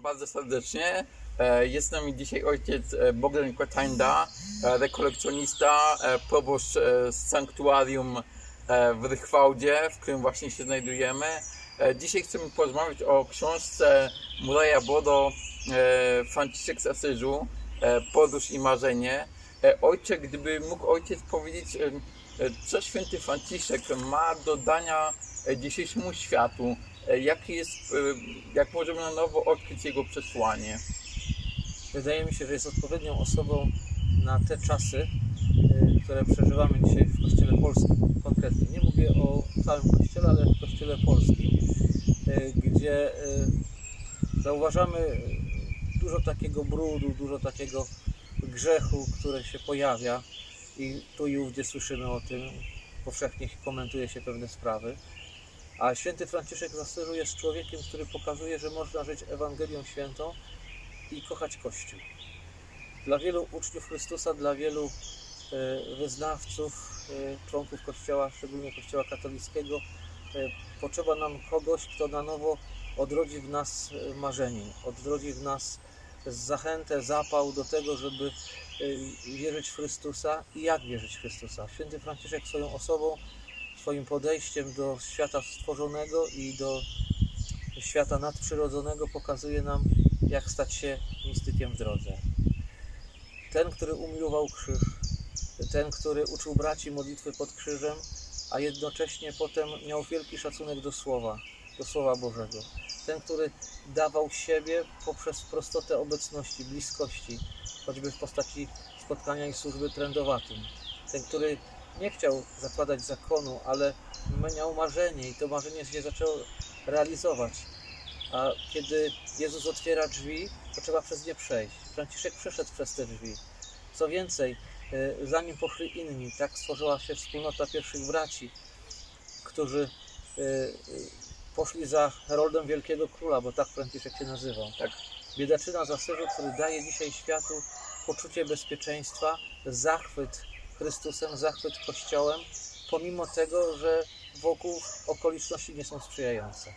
bardzo serdecznie. E, Jest z nami dzisiaj ojciec e, Bogdan Kotanda, e, rekolekcjonista, proboszcz z sanktuarium w Rychwałdzie, w którym właśnie się znajdujemy. Dzisiaj chcemy porozmawiać o książce Muraja Bodo Franciszek z Asyżu, Podróż i marzenie. Ojcze, gdyby mógł ojciec powiedzieć, co święty Franciszek ma do dania e, dzisiejszemu światu, E, jaki jest, e, jak możemy na nowo odkryć jego przesłanie. Wydaje mi się, że jest odpowiednią osobą na te czasy, które przeżywamy dzisiaj w Kościele Polskim konkretnie. Nie mówię o całym Kościele, ale w Kościele Polskim, gdzie zauważamy dużo takiego brudu, dużo takiego grzechu, który się pojawia i tu i ówdzie słyszymy o tym, powszechnie komentuje się pewne sprawy. A święty Franciszek z Asyżu jest człowiekiem, który pokazuje, że można żyć Ewangelią Świętą i kochać Kościół. Dla wielu uczniów Chrystusa, dla wielu e, wyznawców, e, członków Kościoła, szczególnie Kościoła katolickiego, e, potrzeba nam kogoś, kto na nowo odrodzi w nas marzenie, odrodzi w nas zachętę, zapał do tego, żeby e, wierzyć w Chrystusa i jak wierzyć w Chrystusa. Święty Franciszek swoją osobą, swoim podejściem do świata stworzonego i do świata nadprzyrodzonego pokazuje nam, jak stać się mistykiem w drodze. Ten, który umiłował krzyż, ten, który uczył braci modlitwy pod krzyżem, a jednocześnie potem miał wielki szacunek do Słowa, do Słowa Bożego. Ten, który dawał siebie poprzez prostotę obecności, bliskości, choćby w postaci spotkania i służby trędowatym. Ten, który nie chciał zakładać zakonu, ale miał marzenie i to marzenie się zaczęło realizować. A kiedy Jezus otwiera drzwi, to trzeba przez nie przejść. Franciszek przeszedł przez te drzwi. Co więcej, e, zanim poszli inni, tak stworzyła się wspólnota pierwszych braci, którzy e, poszli za Heroldem Wielkiego Króla, bo tak Franciszek się nazywał. Tak. Biedaczyna z Asyżu, który daje dzisiaj światu poczucie bezpieczeństwa, zachwyt Chrystusem, zachwyt Kościołem, pomimo tego, że wokół okoliczności nie są sprzyjające.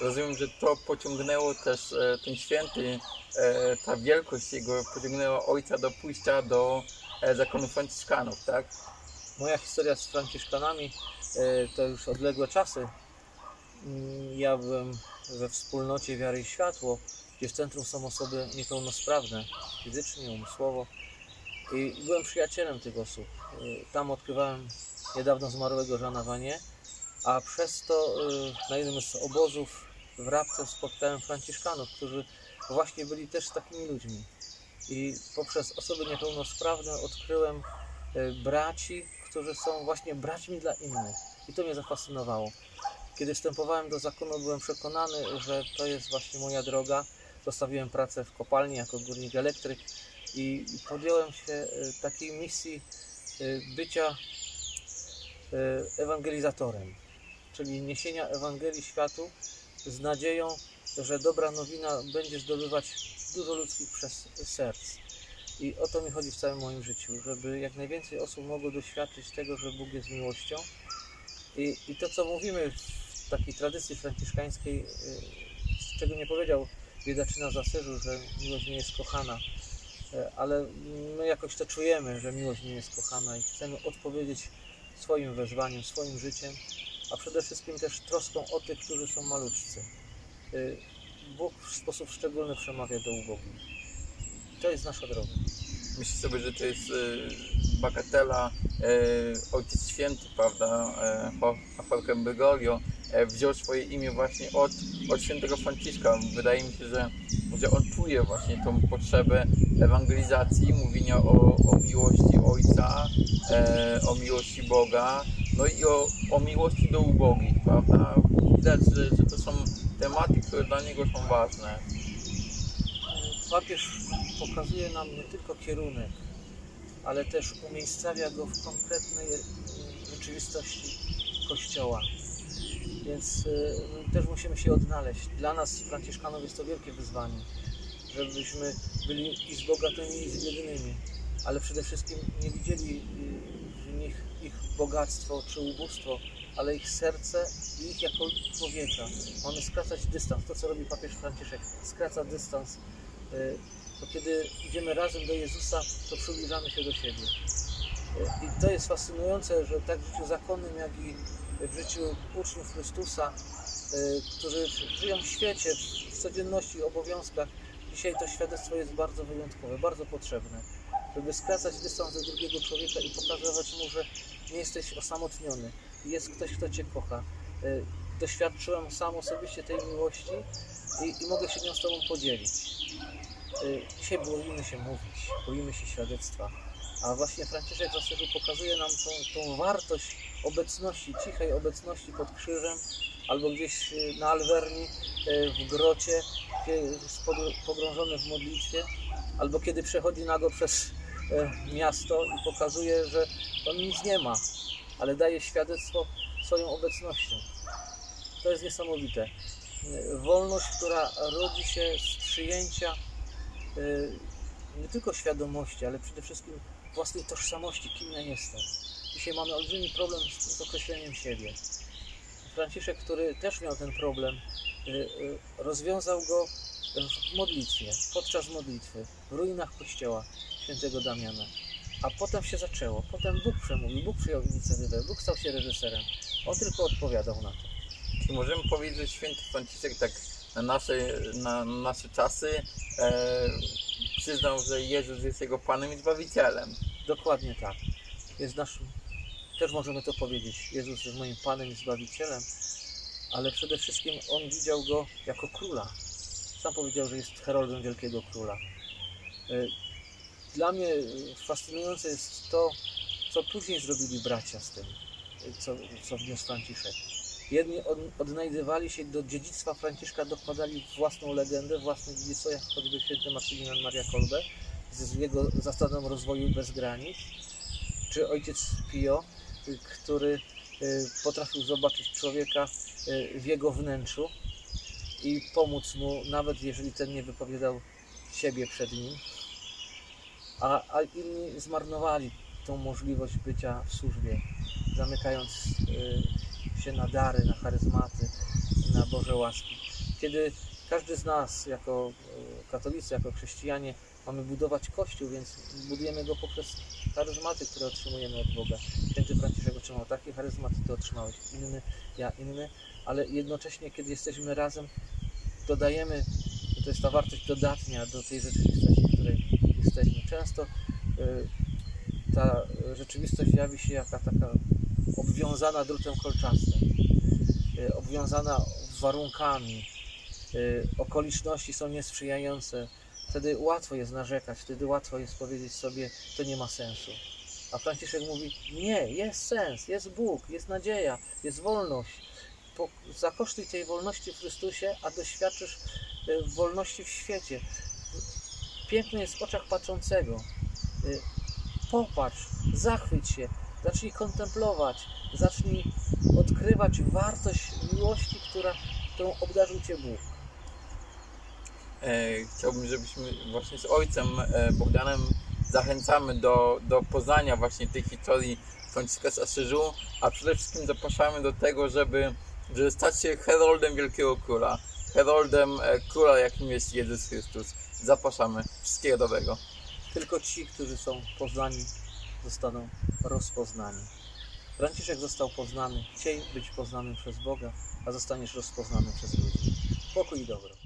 Rozumiem, że to pociągnęło też e, ten święty, e, ta wielkość jego pociągnęła ojca do pójścia do e, zakonu franciszkanów, tak? Moja historia z Franciszkanami to już odległe czasy. Mm, Ja byłem we wspólnocie Wiary i Światło, gdzie w centrum są osoby niepełnosprawne fizycznie, umysłowo. I byłem przyjacielem tych osób. E, Tam odkrywałem niedawno zmarłego Żana Wanie, a przez to e, na jednym z obozów w Rabce spotkałem Franciszkanów, którzy właśnie byli też takimi ludźmi. I poprzez osoby niepełnosprawne odkryłem e, braci, którzy są właśnie braćmi dla innych. I to mnie zafascynowało. Kiedy wstępowałem do zakonu, byłem przekonany, że to jest właśnie moja droga. Zostawiłem pracę w kopalni jako górnik elektryk i podjąłem się e, takiej misji e, bycia e, ewangelizatorem, czyli niesienia Ewangelii światu z nadzieją, że dobra nowina będzie zdobywać dużo ludzkich przez serc. I o to mi chodzi w całym moim życiu, żeby jak najwięcej osób mogło doświadczyć tego, że Bóg jest miłością. I, i to, co mówimy takiej tradycji franciszkańskiej, y, z czego nie powiedział biedaczyna z Asyżu, że miłość nie jest kochana, y, ale my jakoś to czujemy, że miłość nie jest kochana i chcemy odpowiedzieć swoim wezwaniem, swoim życiem, a przede wszystkim też troską o tych, którzy są maluczcy. Y, Bóg w sposób szczególny przemawia do ubogich. To jest nasza droga. Myślę sobie, że to jest e, bagatela. E, Ojciec Święty, prawda, e, Jo- Jorge Bergoglio, e, wziął swoje imię właśnie od, od świętego Franciszka. Wydaje mi się, że, że on czuje właśnie tą potrzebę ewangelizacji, mówienia o, o miłości Ojca, e, o miłości Boga, no i o, o miłości do ubogich, prawda. Widać, że, że to są tematy, które dla niego są ważne. Papież pokazuje nam nie tylko kierunek, ale też umiejscawia go w konkretnej e, rzeczywistości Kościoła. Więc e, też musimy się odnaleźć. Dla nas, Franciszkanów, jest to wielkie wyzwanie, żebyśmy byli i z bogatymi, i z biednymi, ale przede wszystkim nie widzieli w nich ich bogactwo czy ubóstwo, ale ich serce i ich jako człowieka. Mamy skracać dystans. To, co robi papież Franciszek, skraca dystans. Y, Bo kiedy idziemy razem do Jezusa, to przybliżamy się do siebie. I to jest fascynujące, że tak w życiu zakonnym, jak i w życiu uczniów Chrystusa, y, którzy żyją w świecie, w codzienności, obowiązkach, dzisiaj to świadectwo jest bardzo wyjątkowe, bardzo potrzebne żeby skracać dystans do drugiego człowieka i pokazywać mu, że nie jesteś osamotniony. Jest ktoś, kto Cię kocha. Y, Doświadczyłem sam osobiście tej miłości i, i mogę się nią z Tobą podzielić. Y, Dzisiaj boimy się mówić, boimy się świadectwa. A właśnie Franciszek Asyżu pokazuje nam tą, tą wartość obecności, cichej obecności pod krzyżem albo gdzieś y, na Alwerni, y, w grocie, pogrążony w modlitwie, albo kiedy przechodzi nago przez e, miasto i pokazuje, że on nic nie ma, ale daje świadectwo swoją obecnością. To jest niesamowite. E, Wolność, która rodzi się z przyjęcia nie tylko świadomości, ale przede wszystkim własnej tożsamości, kim ja jestem. Dzisiaj mamy olbrzymi problem z, z określeniem siebie. Franciszek, który też miał ten problem, y, y, rozwiązał go w modlitwie, podczas modlitwy, w ruinach kościoła świętego Damiana. A potem się zaczęło, potem Bóg przemówił, Bóg przyjął inicjatywę, Bóg stał się reżyserem. On tylko odpowiadał na to. Czy możemy powiedzieć, że święty Franciszek tak na nasze, na nasze czasy e, przyznał, że Jezus jest jego Panem i Zbawicielem? Dokładnie tak. Jest naszym, też możemy to powiedzieć, Jezus jest moim Panem i Zbawicielem, ale przede wszystkim On widział Go jako Króla. Sam powiedział, że jest heroldem Wielkiego Króla. Y, Dla mnie fascynujące jest to, co później zrobili bracia z tym, co, co wniósł Franciszek. Jedni od, odnajdywali się do dziedzictwa Franciszka, dokładali własną legendę, własne dziedzictwo, jak choćby święty Maksymilian Maria Kolbe, z jego zasadą rozwoju bez granic, czy ojciec Pio, który y, potrafił zobaczyć człowieka y, w jego wnętrzu i pomóc mu, nawet jeżeli ten nie wypowiadał siebie przed nim, a, a inni zmarnowali tą możliwość bycia w służbie, zamykając y, się na dary, na charyzmaty, na Boże łaski. Kiedy każdy z nas, jako y, katolicy, jako chrześcijanie, mamy budować Kościół, więc budujemy go poprzez charyzmaty, które otrzymujemy od Boga. Święty Franciszek otrzymał takie charyzmaty, ty otrzymałeś inny, ja inny, ale jednocześnie, kiedy jesteśmy razem, dodajemy, to jest ta wartość dodatnia do tej rzeczywistości, w której jesteśmy. Często y, ta rzeczywistość jawi się jaka taka obwiązana drutem kolczastym, y, obwiązana warunkami, y, okoliczności są niesprzyjające. Wtedy łatwo jest narzekać, wtedy łatwo jest powiedzieć sobie, to nie ma sensu. A Franciszek mówi, nie, jest sens, jest Bóg, jest nadzieja, jest wolność. Zakosztuj tej wolności w Chrystusie, a doświadczysz y, wolności w świecie. Piękno jest w oczach patrzącego. Popatrz, zachwyć się, zacznij kontemplować, zacznij odkrywać wartość miłości, która, którą obdarzył Cię Bóg. E, chciałbym, żebyśmy właśnie z ojcem e, Bogdanem zachęcamy do, do poznania właśnie tej historii Franciszka z Asyżu, a przede wszystkim zapraszamy do tego, żeby, żeby stać się heroldem Wielkiego Króla, heroldem e, Króla, jakim jest Jezus Chrystus. Zapraszamy. Wszystkiego dobrego. Tylko ci, którzy są poznani, zostaną rozpoznani. Franciszek został poznany. Chciej być poznanym przez Boga, a zostaniesz rozpoznany przez ludzi. Pokój i dobro.